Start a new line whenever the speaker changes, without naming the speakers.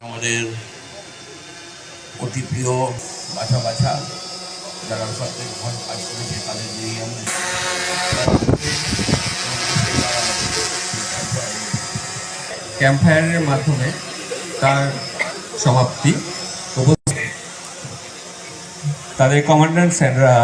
আমাদের অতি প্রিয় বাছা বাছা যারা সত্যি ঘর কাজ করেছে তাদের নিয়ে আমরা
ক্যাম্পফায়ারের মাধ্যমে তার সমাপ্তি। তাদের কমান্ড্যান্ট স্যাররা